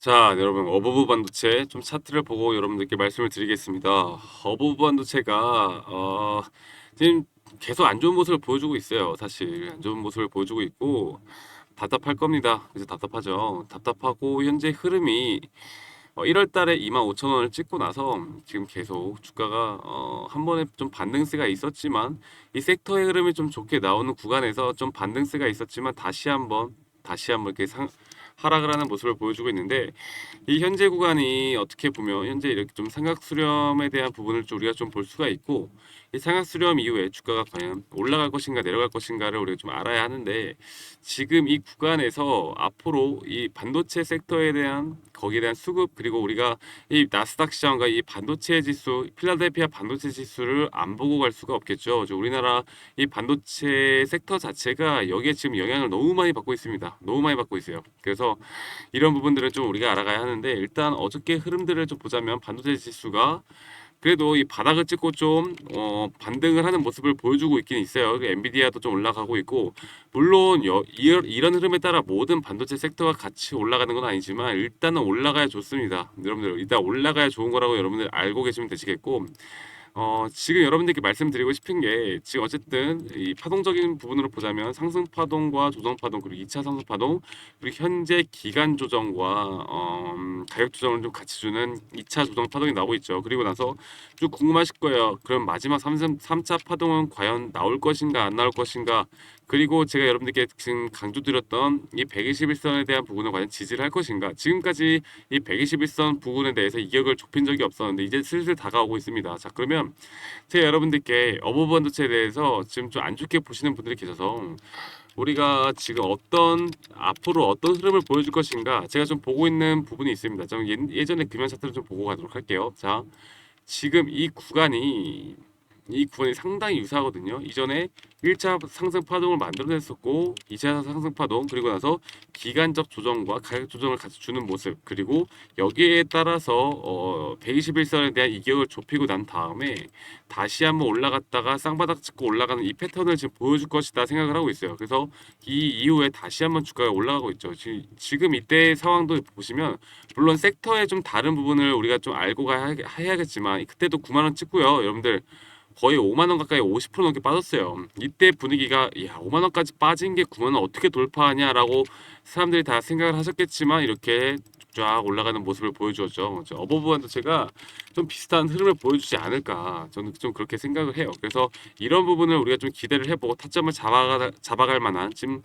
자, 네, 여러분, 어버브 반도체 좀 차트를 보고 여러분들께 말씀을 드리겠습니다. 어버브 반도체가 어, 지금 계속 안 좋은 모습을 보여주고 있어요. 사실 안 좋은 모습을 보여주고 있고 답답할 겁니다. 그래서 답답하죠. 답답하고 현재 흐름이 어, 1월 달에 25,000원을 찍고 나서 지금 계속 주가가 어, 한 번에 좀 반등세가 있었지만 이 섹터의 흐름이 좀 좋게 나오는 구간에서 좀 반등세가 있었지만 다시 한번 다시 한번 이렇게 상, 하락을 하는 모습을 보여주고 있는데 이 현재 구간이 어떻게 보면 현재 이렇게 좀 삼각 수렴에 대한 부분을 좀 우리가 좀 볼 수가 있고 이 삼각 수렴 이후에 주가가 과연 올라갈 것인가 내려갈 것인가를 우리가 좀 알아야 하는데 지금 이 구간에서 앞으로 이 반도체 섹터에 대한 거기에 대한 수급 그리고 우리가 이 나스닥 시장과 이 반도체 지수 필라델피아 반도체 지수를 안 보고 갈 수가 없겠죠. 저 우리나라 이 반도체 섹터 자체가 여기에 지금 영향을 너무 많이 받고 있습니다. 너무 많이 받고 있어요. 그래서 이런 부분들은 좀 우리가 알아가야 하는데 일단 어저께 흐름들을 좀 보자면 반도체 지수가 그래도 이 바닥을 찍고 좀 어, 반등을 하는 모습을 보여주고 있긴 있어요. 그 엔비디아도 좀 올라가고 있고 물론 여, 이런, 이런 흐름에 따라 모든 반도체 섹터가 같이 올라가는 건 아니지만 일단은 올라가야 좋습니다. 여러분들 일단 올라가야 좋은 거라고 여러분들 알고 계시면 되시겠고 어, 지금 여러분들께 말씀드리고 싶은 게 지금 어쨌든 이 파동적인 부분으로 보자면 상승 파동과 조정 파동 그리고 2차 상승 파동 그리고 현재 기간 조정과 어, 음, 가격 조정을 좀 같이 주는 2차 조정 파동이 나오고 있죠. 그리고 나서 좀 궁금하실 거예요. 그럼 마지막 3, 3차 파동은 과연 나올 것인가 안 나올 것인가 그리고 제가 여러분들께 지금 강조드렸던 이 121선에 대한 부분을 과연 지지를 할 것인가 지금까지 이 121선 부분에 대해서 이격을 좁힌 적이 없었는데 이제 슬슬 다가오고 있습니다. 자 그러면 제가 여러분들께 어버브 반도체에 대해서 지금 좀 안 좋게 보시는 분들이 계셔서 우리가 지금 어떤 앞으로 어떤 흐름을 보여줄 것인가 제가 좀 보고 있는 부분이 있습니다. 좀 예- 예전에 금연 차트를 좀 보고 가도록 할게요. 자 지금 이 구간이 이 구간이 상당히 유사하거든요. 이전에 1차 상승 파동을 만들어냈었고 2차 상승 파동 그리고 나서 기간적 조정과 가격 조정을 같이 주는 모습 그리고 여기에 따라서 어 121선에 대한 이격을 좁히고 난 다음에 다시 한번 올라갔다가 쌍바닥 찍고 올라가는 이 패턴을 지금 보여줄 것이다 생각을 하고 있어요. 그래서 이 이후에 다시 한번 주가가 올라가고 있죠. 지- 지금 이때 상황도 보시면 물론 섹터의 좀 다른 부분을 우리가 좀 알고 가야 해야겠지만 그때도 9만 원 찍고요. 여러분들 거의 5만 원 가까이 50% 넘게 빠졌어요. 이때 분위기가 야 5만 원까지 빠진 게 9만 원 어떻게 돌파하냐라고 사람들이 다 생각을 하셨겠지만 이렇게 쫙 올라가는 모습을 보여주었죠. 저 어버브 반도체가 좀 비슷한 흐름을 보여주지 않을까 저는 좀 그렇게 생각을 해요. 그래서 이런 부분을 우리가 좀 기대를 해보고 타점을 잡아가, 잡아갈 만한 지금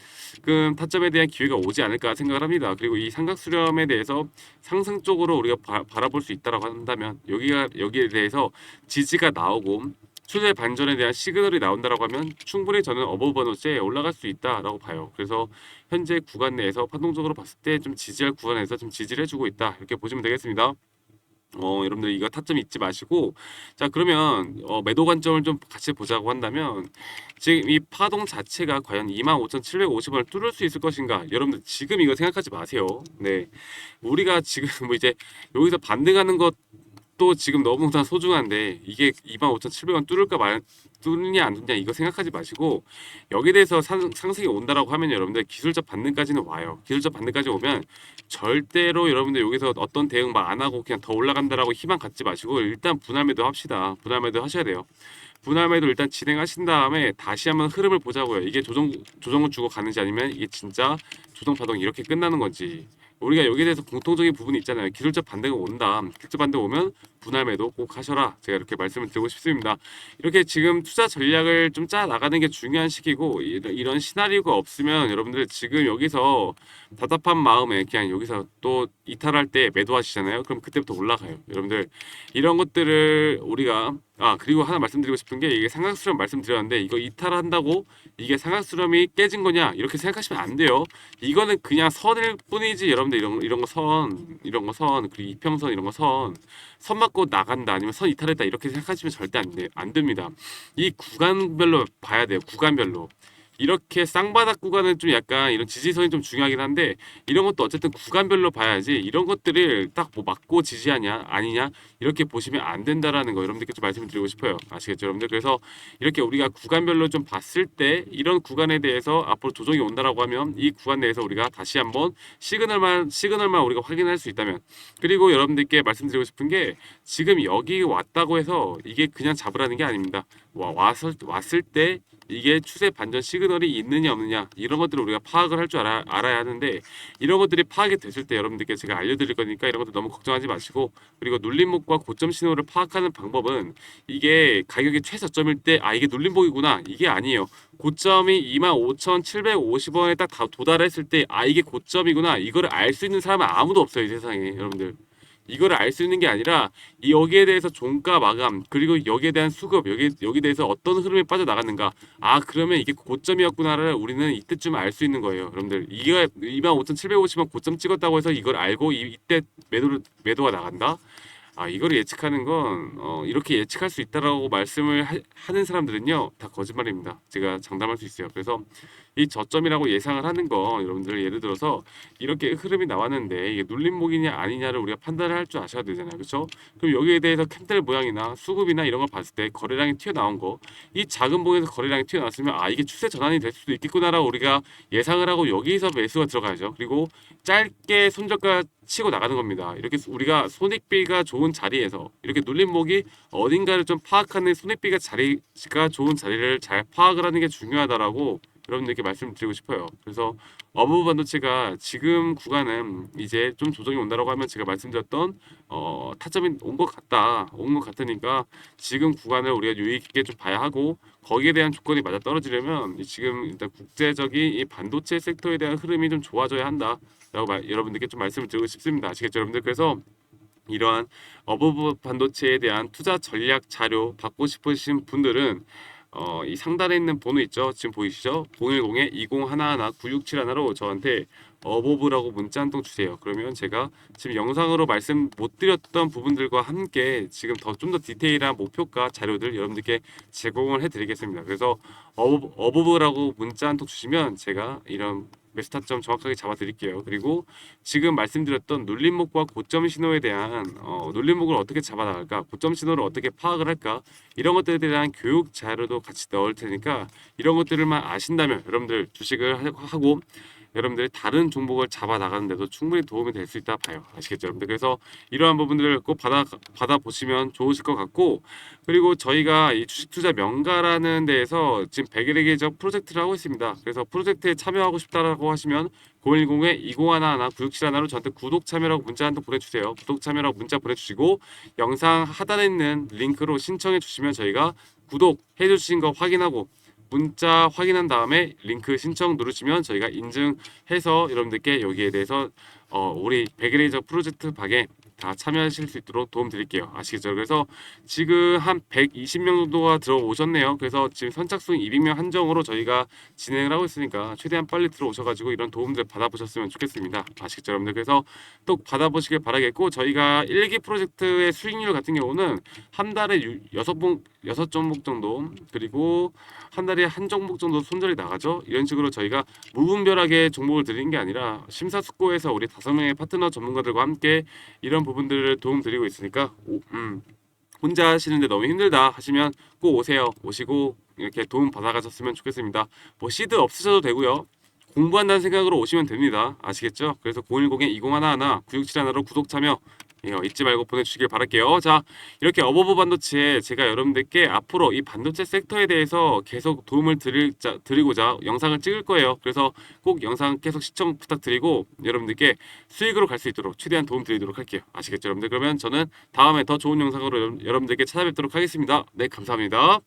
타점에 대한 기회가 오지 않을까 생각을 합니다. 그리고 이 삼각 수렴에 대해서 상승 쪽으로 우리가 바, 바라볼 수 있다라고 한다면 여기가 여기에 대해서 지지가 나오고 추세 반전에 대한 시그널이 나온다라고 하면 충분히 저는 반도체에 올라갈 수 있다라고 봐요. 그래서 현재 구간 내에서 판동적으로 봤을 때 좀 지지할 구간에서 좀 지지를 해주고 있다. 이렇게 보시면 되겠습니다. 어, 여러분들 이거 타점 잊지 마시고. 자 그러면 어, 매도 관점을 좀 같이 보자고 한다면 지금 이 파동 자체가 과연 25,750원을 뚫을 수 있을 것인가? 여러분들 지금 이거 생각하지 마세요. 네. 우리가 지금 뭐 이제 여기서 반등하는 것 도 지금 너무나 소중한데 이게 25,700원 뚫을까 말 뚫느냐 안 뚫느냐 이거 생각하지 마시고 여기에 대해서 상, 상승이 온다라고 하면 여러분들 기술적 반등까지는 와요 기술적 반등까지 오면 절대로 여러분들 여기서 어떤 대응 막 안 하고 그냥 더 올라간다라고 희망 갖지 마시고 일단 분할 매도 합시다. 분할 매도 하셔야 돼요. 분할 매도 일단 진행하신 다음에 다시 한번 흐름을 보자고요. 이게 조정 조정을 주고 가는지 아니면 이게 진짜 조정 파동이 이렇게 끝나는 건지. 우리가 여기에 대해서 공통적인 부분이 있잖아요. 기술적 반등이 온다. 기술적 반등 오면 분할 매도 꼭 하셔라. 제가 이렇게 말씀을 드리고 싶습니다. 이렇게 지금 투자 전략을 좀 짜 나가는 게 중요한 시기고 이런, 시나리오가 없으면 여러분들 지금 여기서 답답한 마음에 그냥 여기서 또 이탈할 때 매도하시잖아요. 그럼 그때부터 올라가요. 여러분들 이런 것들을 우리가 아 그리고 하나 말씀드리고 싶은 게 이게 삼각수렴 말씀드렸는데 이거 이탈한다고 이게 삼각수렴이 깨진 거냐 이렇게 생각하시면 안 돼요. 이거는 그냥 선일 뿐이지 여러분들 이런 이런 거 선 이런 거 선 그리고 이평선 이런 거 선 선 맞고 나간다 아니면 선 이탈했다 이렇게 생각하시면 절대 안, 돼, 안 됩니다. 이 구간별로 봐야 돼요. 구간별로. 이렇게 쌍바닥 구간은 좀 약간 이런 지지선이 좀 중요하긴 한데 이런 것도 어쨌든 구간별로 봐야지 이런 것들을 딱 뭐 맞고 지지하냐 아니냐 이렇게 보시면 안 된다라는 거 여러분들께 좀 말씀을 드리고 싶어요. 아시겠죠, 여러분들? 그래서 이렇게 우리가 구간별로 좀 봤을 때 이런 구간에 대해서 앞으로 조정이 온다라고 하면 이 구간 내에서 우리가 다시 한번 시그널만 시그널만 우리가 확인할 수 있다면 그리고 여러분들께 말씀드리고 싶은 게 지금 여기 왔다고 해서 이게 그냥 잡으라는 게 아닙니다. 와, 왔을 왔을 때 이게 추세 반전 시그널이 있느냐 없느냐 이런 것들을 우리가 파악을 할 줄 알아, 알아야 하는데 이런 것들이 파악이 됐을 때 여러분들께 제가 알려드릴 거니까 이런 것들 너무 걱정하지 마시고 그리고 눌림목과 고점 신호를 파악하는 방법은 이게 가격이 최저점일 때 아 이게 눌림목이구나 이게 아니에요. 고점이 25,750원에 딱다 도달했을 때 아 이게 고점이구나 이거를 알수 있는 사람은 아무도 없어요 이 세상에 여러분들 이거를 알 수 있는 게 아니라 이 여기에 대해서 종가 마감 그리고 여기에 대한 수급 여기 여기 대해서 어떤 흐름에 빠져 나갔는가. 아 그러면 이게 고점이었구나를 우리는 이때쯤 알 수 있는 거예요 여러분들. 이게 25,750원 고점 찍었다고 해서 이걸 알고 이, 이때 매도를 매도가 나간다? 아 이거를 예측하는 건 어, 이렇게 예측할 수 있다라고 말씀을 하, 하는 사람들은요 다 거짓말입니다. 제가 장담할 수 있어요. 그래서 이 저점이라고 예상을 하는 거 여러분들 예를 들어서 이렇게 흐름이 나왔는데 이게 눌림목이냐 아니냐를 우리가 판단을 할 줄 아셔야 되잖아요. 그렇죠 그럼 여기에 대해서 캔들 모양이나 수급이나 이런 걸 봤을 때 거래량이 튀어나온 거 이 작은 봉에서 거래량이 튀어나왔으면 아 이게 추세 전환이 될 수도 있겠구나라고 우리가 예상을 하고 여기서 매수가 들어가야죠. 그리고 짧게 손절가 치고 나가는 겁니다. 이렇게 우리가 손익비가 좋은 자리에서 이렇게 눌림목이 어딘가를 좀 파악하는 손익비가 자리가 좋은 자리를 잘 파악을 하는 게 중요하다라고 여러분들께 말씀드리고 싶어요. 그래서 어부 반도체가 지금 구간은 이제 좀 조정이 온다라고 하면 제가 말씀드렸던 어, 타점이 온 것 같다, 온 것 같으니까 지금 구간을 우리가 유의 깊게 좀 봐야 하고 거기에 대한 조건이 맞아 떨어지려면 이 지금 일단 국제적인 이 반도체 섹터에 대한 흐름이 좀 좋아져야 한다라고 말, 여러분들께 좀 말씀을 드리고 싶습니다. 아시겠죠, 여러분들? 그래서 이러한 어부브 반도체에 대한 투자 전략 자료 받고 싶으신 분들은 어, 이 상단에 있는 번호 있죠? 지금 보이시죠? 010-2011-9671로 저한테 어보브라고 문자 한 통 주세요. 그러면 제가 지금 영상으로 말씀 못 드렸던 부분들과 함께 지금 더 좀 더 디테일한 목표가 자료들 여러분들께 제공을 해드리겠습니다. 그래서 어보, 어보브라고 문자 한 통 주시면 제가 이런 메스타점 정확하게 잡아드릴게요. 그리고 지금 말씀드렸던 눌림목과 고점 신호에 대한 어, 눌림목을 어떻게 잡아나갈까, 고점 신호를 어떻게 파악을 할까 이런 것들에 대한 교육 자료도 같이 넣을 테니까 이런 것들을만 아신다면 여러분들 주식을 하- 하고 여러분들이 다른 종목을 잡아 나가는데도 충분히 도움이 될 수 있다 봐요. 아시겠죠, 여러분들? 그래서 이러한 부분들을 꼭 받아 받아 보시면 좋으실 것 같고 그리고 저희가 이 주식 투자 명가라는 데에서 지금 100일의 계적 프로젝트를 하고 있습니다. 그래서 프로젝트에 참여하고 싶다라고 하시면 010-2011-9671로 저한테 구독 참여라고 문자 한 통 보내주세요. 구독 참여라고 문자 보내주시고 영상 하단에 있는 링크로 신청해 주시면 저희가 구독 해 주신 거 확인하고 문자 확인한 다음에 링크 신청 누르시면 저희가 인증해서 여러분들께 여기에 대해서 어, 우리 백일레이저 프로젝트 박에 다 참여하실 수 있도록 도움 드릴게요. 아시겠죠? 그래서 지금 한 120명 정도가 들어오셨네요. 그래서 지금 선착순 200명 한정으로 저희가 진행을 하고 있으니까 최대한 빨리 들어오셔가지고 이런 도움들 받아보셨으면 좋겠습니다. 아시겠죠, 여러분들? 그래서 또 받아보시길 바라겠고 저희가 1기 프로젝트의 수익률 같은 경우는 한 달에 유- 여섯 봉 여섯 종목 정도 그리고 한 달에 한 종목 정도 손절이 나가죠. 이런 식으로 저희가 무분별하게 종목을 드리는 게 아니라 심사숙고해서 우리 다섯 명의 파트너 전문가들과 함께 이런 부분들을 도움 드리고 있으니까 오, 음, 혼자 하시는데 너무 힘들다 하시면 꼭 오세요. 오시고 이렇게 도움 받아가셨으면 좋겠습니다. 뭐 시드 없으셔도 되고요. 공부한다는 생각으로 오시면 됩니다. 아시겠죠? 그래서 010-2011-9671로 구독 참여 예, 잊지 말고 보내주시길 바랄게요. 자, 이렇게 어버브 반도체 제가 여러분들께 앞으로 이 반도체 섹터에 대해서 계속 도움을 드릴, 자, 드리고자 영상을 찍을 거예요. 그래서 꼭 영상 계속 시청 부탁드리고 여러분들께 수익으로 갈 수 있도록 최대한 도움 드리도록 할게요. 아시겠죠, 여러분들? 그러면 저는 다음에 더 좋은 영상으로 여러분- 여러분들께 찾아뵙도록 하겠습니다. 네, 감사합니다.